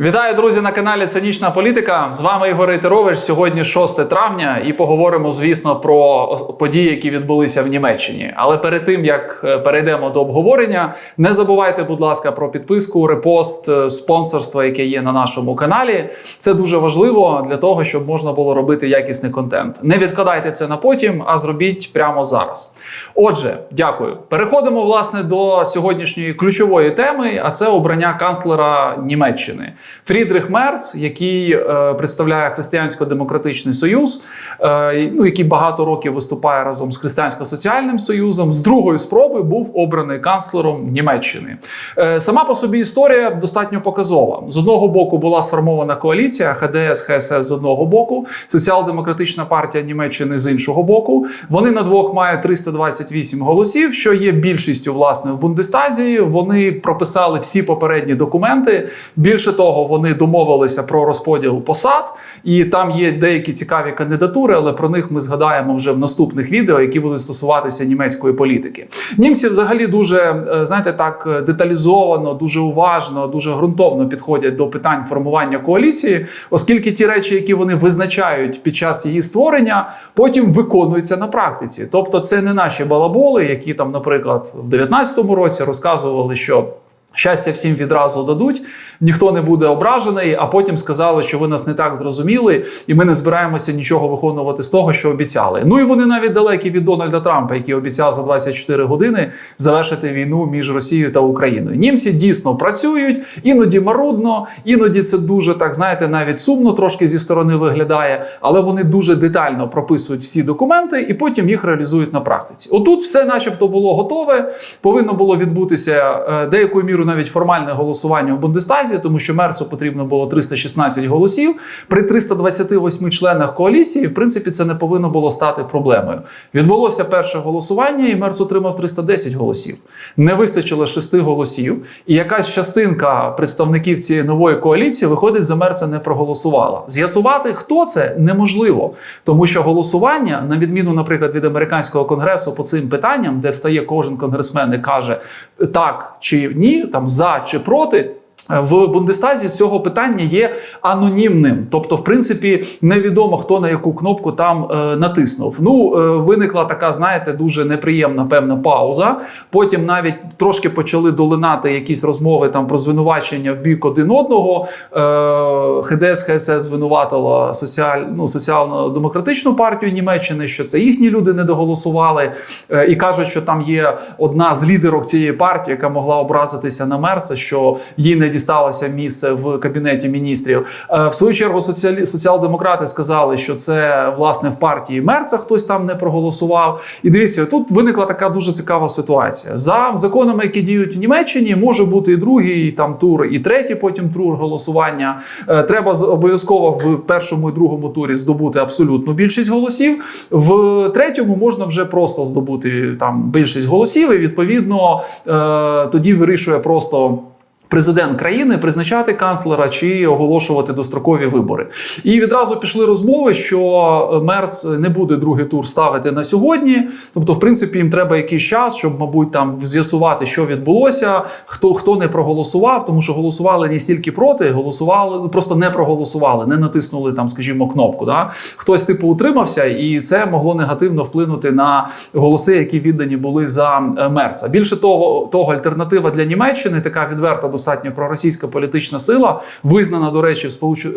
Вітаю, друзі, на каналі Цинічна політика. З вами Ігор Рейтерович. Сьогодні 6 травня, і поговоримо, звісно, про події, які відбулися в Німеччині. Але перед тим як е, перейдемо до обговорення, не забувайте, будь ласка, про підписку, репост, е, спонсорство, яке є на нашому каналі. Це дуже важливо для того, щоб можна було робити якісний контент. Не відкладайте це на потім, а зробіть прямо зараз. Отже, дякую. Переходимо власне до сьогоднішньої ключової теми, а це обрання канцлера Німеччини. Фрідрих Мерц, який е, представляє Християнсько-демократичний союз, е, ну, який багато років виступає разом з Християнсько-соціальним союзом, з другої спроби був обраний канцлером Німеччини. Е, сама по собі історія достатньо показова. З одного боку була сформована коаліція ХДС, ХСС з одного боку, Соціал-демократична партія Німеччини з іншого боку. Вони на двох мають 328 голосів, що є більшістю власне в Бундестазі. Вони прописали всі попередні документи. Більше того, вони домовилися про розподіл посад, і там є деякі цікаві кандидатури, але про них ми згадаємо вже в наступних відео, які будуть стосуватися німецької політики. Німці взагалі дуже е, знаєте так деталізовано, дуже уважно, дуже ґрунтовно підходять до питань формування коаліції, оскільки ті речі, які вони визначають під час її створення, потім виконуються на практиці. Тобто, це не наші балаболи, які там, наприклад, в 19-му році розказували, що. Щастя всім відразу дадуть, ніхто не буде ображений, а потім сказали, що ви нас не так зрозуміли, і ми не збираємося нічого виконувати з того, що обіцяли. Ну і вони навіть далекі від Дональда Трампа, який обіцяв за 24 години завершити війну між Росією та Україною. Німці дійсно працюють, іноді марудно, іноді це дуже так знаєте, навіть сумно трошки зі сторони виглядає, але вони дуже детально прописують всі документи і потім їх реалізують на практиці. Отут все, начебто, було готове, повинно було відбутися е, деякою мірою навіть формальне голосування в Бундестазі, тому що Мерцу потрібно було 316 голосів. При 328 членах коаліції, в принципі, це не повинно було стати проблемою. Відбулося перше голосування, і Мерц отримав 310 голосів. Не вистачило 6 голосів, і якась частинка представників цієї нової коаліції виходить за Мерца не проголосувала. З'ясувати, хто це, неможливо, тому що голосування, на відміну, наприклад, від американського конгресу по цим питанням, де встає кожен конгресмен і каже так чи ні, там за чи проти. В Бундестазі цього питання є анонімним, тобто, в принципі, невідомо хто на яку кнопку там е, натиснув. Ну е, виникла така, знаєте, дуже неприємна певна пауза. Потім навіть трошки почали долинати якісь розмови там про звинувачення в бік один одного. Е, ХДС ХСС звинуватила соціаль, ну, соціально-демократичну партію Німеччини, що це їхні люди не доголосували, е, і кажуть, що там є одна з лідерок цієї партії, яка могла образитися на Мерса, що їй не дісталося місце в кабінеті міністрів. Е, В свою чергу соціалі... соціал-демократи сказали, що це власне в партії Мерца хтось там не проголосував. І дивіться, тут виникла така дуже цікава ситуація. За законами, які діють в Німеччині, може бути і другий там тур, і третій потім тур голосування. Е, Треба обов'язково в першому і другому турі здобути абсолютну більшість голосів. В третьому можна вже просто здобути там більшість голосів, і відповідно е, тоді вирішує просто. Президент країни призначати канцлера чи оголошувати дострокові вибори, і відразу пішли розмови, що Мерц не буде другий тур ставити на сьогодні. Тобто, в принципі, їм треба якийсь час, щоб, мабуть, там з'ясувати, що відбулося, хто хто не проголосував, тому що голосували не стільки проти, голосували просто не проголосували, не натиснули там, скажімо, кнопку. Да? Хтось типу утримався, і це могло негативно вплинути на голоси, які віддані були за е, Мерца. Більше того, того альтернатива для Німеччини, така відверта достатньо проросійська політична сила, визнана, до речі, сполуч... е,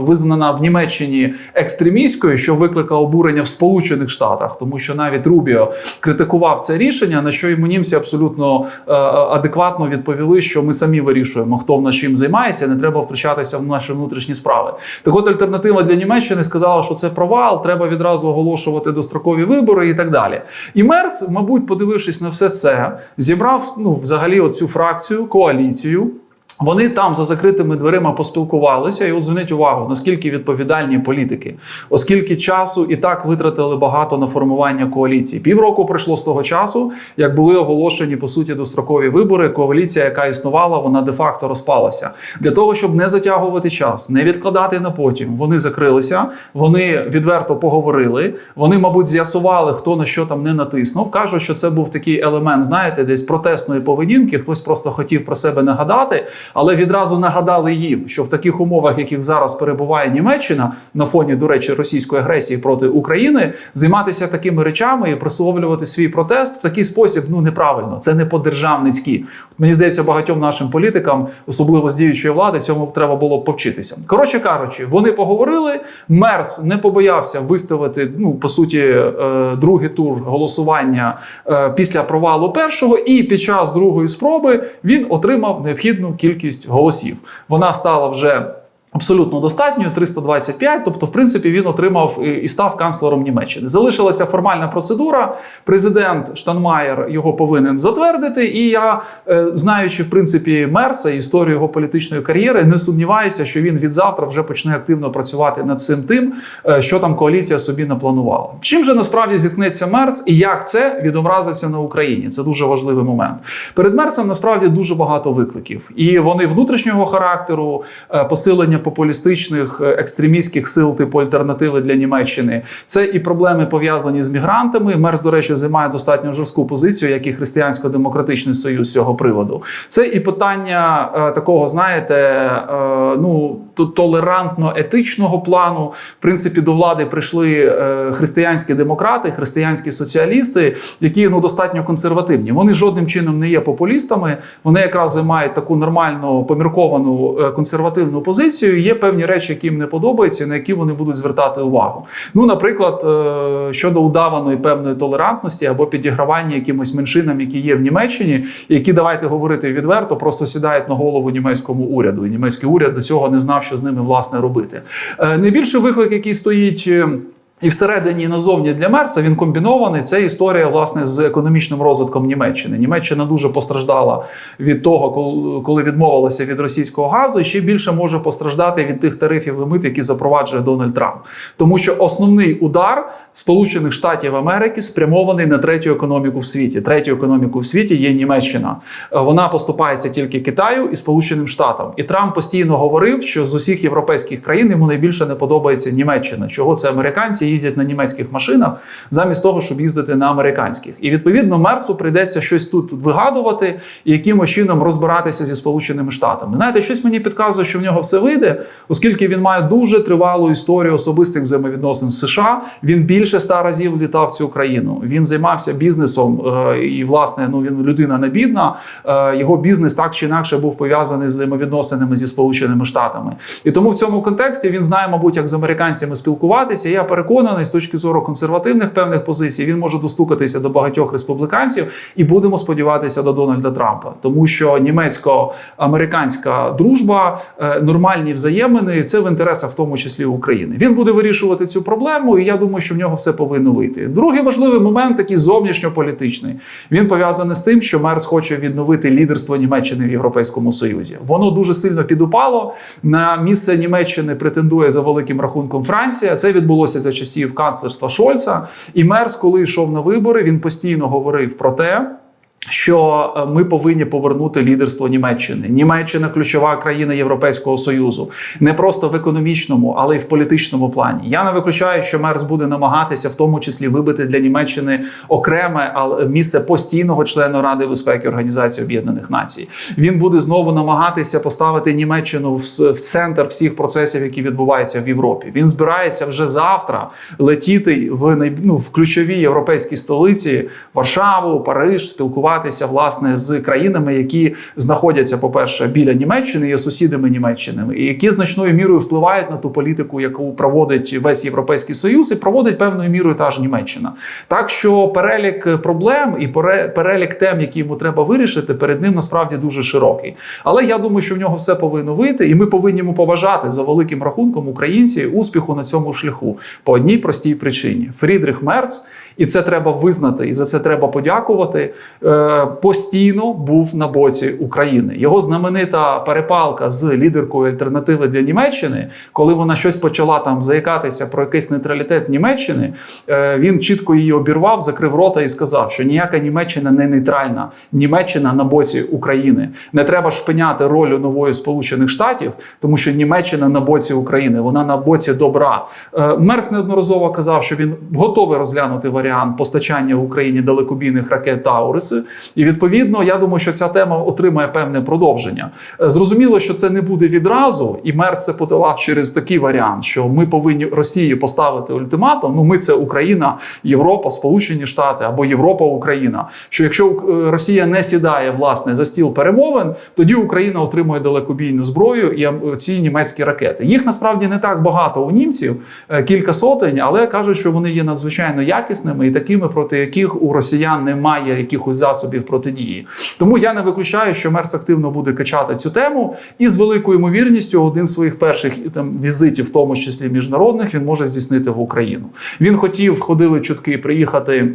визнана в Німеччині екстремістською, що викликало обурення в Сполучених Штатах, тому що навіть Рубіо критикував це рішення, на що йому німці абсолютно е, адекватно відповіли, що ми самі вирішуємо, хто в нас чим займається, не треба втручатися в наші внутрішні справи. Так от альтернатива для Німеччини сказала, що це провал, треба відразу оголошувати дострокові вибори і так далі. І Мерц, мабуть, подивившись на все це, зібрав ну, взагалі оцю фракцію, коаліцію. Brasil Вони там за закритими дверима поспілкувалися, і от зверніть увагу, наскільки відповідальні політики, оскільки часу і так витратили багато на формування коаліції. Півроку пройшло з того часу, як були оголошені по суті дострокові вибори. Коаліція, яка існувала, вона де-факто розпалася. Для того щоб не затягувати час, не відкладати на потім. Вони закрилися, вони відверто поговорили. Вони, мабуть, з'ясували, хто на що там не натиснув. кажуть, що це був такий елемент, знаєте, десь протестної поведінки. Хтось просто хотів про себе нагадати. Але відразу нагадали їм, що в таких умовах, яких зараз перебуває Німеччина на фоні, до речі, російської агресії проти України, займатися такими речами і присловлювати свій протест в такий спосіб ну неправильно. Це не по-державницьки. Мені здається, багатьом нашим політикам, особливо з діючої влади, цьому треба було б повчитися. Коротше кажучи, вони поговорили. Мерц не побоявся виставити ну по суті е, другий тур голосування е, після провалу першого, і під час другої спроби він отримав необхідну кількість голосів. Вона стала вже. Абсолютно достатньою 325, тобто, в принципі, він отримав і- став канцлером Німеччини. Залишилася формальна процедура. Президент Штанмаєр його повинен затвердити. І я, е, знаючи в принципі Мерца і історію його політичної кар'єри, не сумніваюся, що він від завтра вже почне активно працювати над цим тим, е, що там коаліція собі напланувала. Чим же насправді зіткнеться Мерц і як це відобразиться на Україні? Це дуже важливий момент. Перед Мерцем насправді дуже багато викликів, і вони внутрішнього характеру, е, посилення популістичних е, екстремістських сил, типу альтернативи для Німеччини. Це і проблеми пов'язані з мігрантами. Мерс, до речі, займає достатньо жорстку позицію, як і християнсько-демократичний союз з цього приводу. Це і питання е, такого, знаєте, е, ну то- толерантно-етичного плану. В принципі, до влади прийшли е, християнські демократи, християнські соціалісти, які ну достатньо консервативні. Вони жодним чином не є популістами. Вони якраз займають таку нормальну помірковану е, консервативну позицію. Є певні речі, які їм не подобаються, на які вони будуть звертати увагу. Ну, наприклад, е, щодо удаваної певної толерантності або підігравання якимось меншинам, які є в Німеччині, які давайте говорити відверто, просто сідають на голову німецькому уряду. І німецький уряд до цього не знав, що з ними власне робити. Е, Найбільший виклик, який стоїть. е, і всередині і назовні для Мерца він комбінований. Це історія власне з економічним розвитком Німеччини. Німеччина дуже постраждала від того, коли відмовилася від російського газу, і ще більше може постраждати від тих тарифів і мит, які запроваджує Дональд Трамп. Тому що основний удар Сполучених Штатів Америки спрямований на третю економіку в світі. Третю економіку в світі є Німеччина. Е, Вона поступається тільки Китаю і Сполученим Штатам. І Трамп постійно говорив, що з усіх європейських країн йому найбільше не подобається Німеччина. Чого це американці їздять на німецьких машинах замість того, щоб їздити на американських. І відповідно Мерцу прийдеться щось тут вигадувати і якимось чином розбиратися зі Сполученими Штатами. Знаєте, щось мені підказує, що в нього все вийде, оскільки він має дуже тривалу історію особистих взаємовідносин з США. Він більше ста разів літав в цю країну. Він займався бізнесом е, і, власне, ну він людина не бідна. Е, Його бізнес так чи інакше був пов'язаний з взаємовідносинами зі Сполученими Штатами. І тому в цьому контексті він знає, мабуть, як з американцями спілкуватися. Я переконаний, з точки зору консервативних певних позицій, він може достукатися до багатьох республіканців, і будемо сподіватися до Дональда Трампа, тому що німецько-американська дружба, е, нормальні взаємини це в інтересах, в тому числі України. Він буде вирішувати цю проблему, і я думаю, що в нього все повинно вийти. Другий важливий момент, такий зовнішньополітичний, він пов'язаний з тим, що Мерц хоче відновити лідерство Німеччини в Європейському Союзі. Воно дуже сильно підупало. На місце Німеччини претендує за великим рахунком Франція. Це відбулося за часів канцлерства Шольца. І Мерц, коли йшов на вибори, він постійно говорив про те. Що е, ми повинні повернути лідерство Німеччини. Німеччина ключова країна Європейського союзу, не просто в економічному, але й в політичному плані. Я не виключаю, що Мерц буде намагатися, в тому числі, вибити для Німеччини окреме але місце постійного члена Ради безпеки Організації Об'єднаних Націй. Він буде знову намагатися поставити Німеччину в центр всіх процесів, які відбуваються в Європі. Він збирається вже завтра летіти в ну, в ключові європейські столиці Варшаву, Париж, спілкуватися власне з країнами, які знаходяться, по-перше, біля Німеччини, є сусідами Німеччини, і які значною мірою впливають на ту політику, яку проводить весь європейський союз, і проводить певною мірою та ж Німеччина. Так що перелік проблем і пере- перелік тем, які йому треба вирішити, перед ним насправді дуже широкий. Але я думаю, що в нього все повинно вийти, і ми повинні йому побажати за великим рахунком українці успіху на цьому шляху по одній простій причині: Фрідрих Мерц. І це треба визнати, і за це треба подякувати. Е, постійно був на боці України. Його знаменита перепалка з лідеркою альтернативи для Німеччини, коли вона щось почала там заякатися про якийсь нейтралітет Німеччини. е, він чітко її обірвав, закрив рота і сказав, що ніяка Німеччина не нейтральна. Німеччина на боці України. Не треба шпиняти роль нової Сполучених Штатів, тому що Німеччина на боці України, вона на боці добра. Е, Мерц неодноразово казав, що він готовий розглянути варіант варіант постачання в Україні далекобійних ракет Тауриси. І відповідно, я думаю, що ця тема отримає певне продовження. Е, Зрозуміло, що це не буде відразу, і мер це подолав через такий варіант, що ми повинні Росії поставити ультиматум. Ну, ми це Україна, Європа, Сполучені Штати або Європа, Україна. Що якщо е, Росія не сідає власне за стіл перемовин, тоді Україна отримує далекобійну зброю і ці німецькі ракети. Їх насправді не так багато у німців, е, кілька сотень, але кажуть, що вони є надзвичайно якісними і такими, проти яких у росіян немає якихось засобів протидії. Тому я не виключаю, що Мерц активно буде качати цю тему, і з великою ймовірністю один з своїх перших там візитів, в тому числі міжнародних, він може здійснити в Україну. Він хотів, ходили чутки приїхати.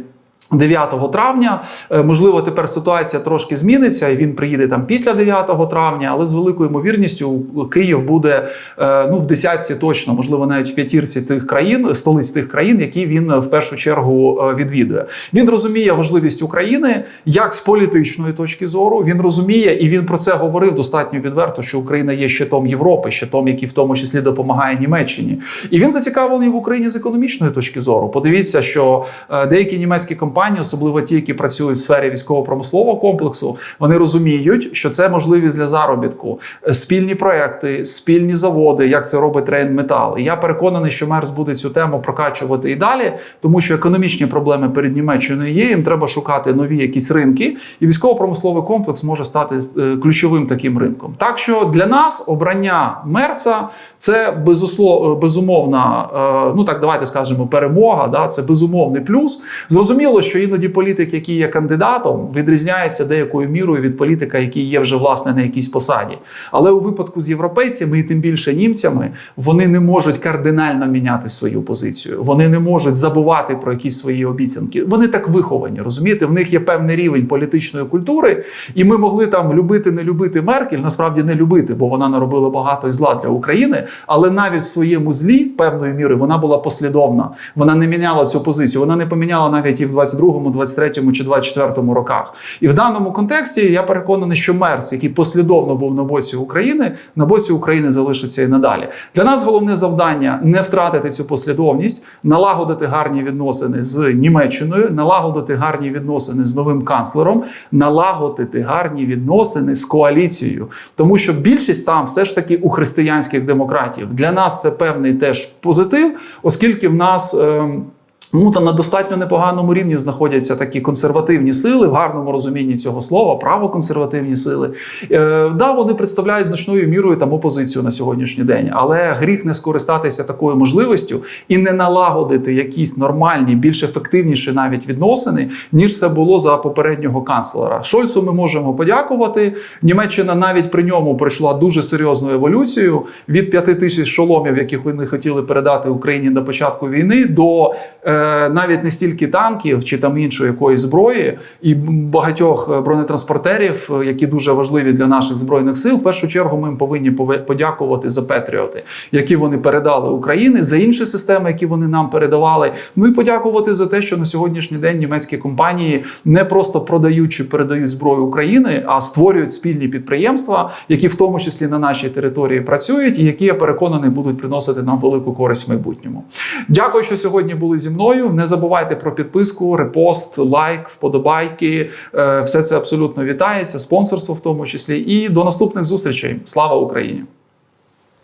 9 травня, Е, можливо, тепер ситуація трошки зміниться, і він приїде там після 9 травня, але з великою ймовірністю Київ буде е, ну в десятці точно, можливо, навіть в п'ятірці тих країн, столиць тих країн, які він е, в першу чергу відвідує. Він розуміє важливість України як з політичної точки зору. Він розуміє, і він про це говорив достатньо відверто, що Україна є щитом Європи, щитом, який в тому числі допомагає Німеччині. І він зацікавлений в Україні з економічної точки зору. Подивіться, що деякі німецькі компанії, особливо ті, які працюють в сфері військово-промислового комплексу, вони розуміють, що це можливість для заробітку, Е, спільні проекти, спільні заводи, як це робить Рейнметал. І я переконаний, що Мерс буде цю тему прокачувати і далі, тому що економічні проблеми перед Німеччиною є. Їм треба шукати нові якісь ринки, і військово-промисловий комплекс може стати е, ключовим таким ринком. Так що для нас обрання Мерца це безусло, безумовна, е, ну так давайте скажемо, перемога. Да, це безумовний плюс. Зрозуміло, що іноді політик, який є кандидатом, відрізняється деякою мірою від політика, який є вже власне на якійсь посаді. Але у випадку з європейцями і тим більше німцями вони не можуть кардинально міняти свою позицію. Вони не можуть забувати про якісь свої обіцянки. Вони так виховані, розумієте? В них є певний рівень політичної культури, і ми могли там любити, не любити Меркель, насправді не любити, бо вона наробила багато зла для України. Але навіть в своєму злі певною мірою вона була послідовна. Вона не міняла цю позицію. Вона не поміняла навіть і в 22-му, 23-му чи 24-му роках. І в даному контексті я переконаний, що Мерц, який послідовно був на боці України, на боці України залишиться і надалі. Для нас головне завдання не втратити цю послідовність, налагодити гарні відносини з Німеччиною, налагодити гарні відносини з новим канцлером, налагодити гарні відносини з коаліцією, тому що більшість там все ж таки у християнських демократів. Для нас це певний теж позитив, оскільки в нас. ем, Ну, там на достатньо непоганому рівні знаходяться такі консервативні сили, в гарному розумінні цього слова, правоконсервативні сили. Е, да, вони представляють значною мірою там опозицію на сьогоднішній день, але гріх не скористатися такою можливістю і не налагодити якісь нормальні, більш ефективніші навіть відносини, ніж це було за попереднього канцлера. Шольцу ми можемо подякувати. Німеччина навіть при ньому пройшла дуже серйозну еволюцію від п'яти тисяч шоломів, яких вони хотіли передати Україні до початку війни, до е, навіть не стільки танків чи там іншої якоїсь зброї, і багатьох бронетранспортерів, е, які дуже важливі для наших збройних сил. В першу чергу ми їм повинні подякувати за Петріоти, які вони передали Україні, за інші системи, які вони нам передавали. Ну і подякувати за те, що на сьогоднішній день німецькі компанії не просто продають чи передають зброю України, а створюють спільні підприємства, які в тому числі на нашій території працюють, і які я переконаний будуть приносити нам велику користь в майбутньому. Дякую, що сьогодні були зі мною. Не забувайте про підписку, репост, лайк, вподобайки. Е, Все це абсолютно вітається, спонсорство в тому числі. І до наступних зустрічей. Слава Україні!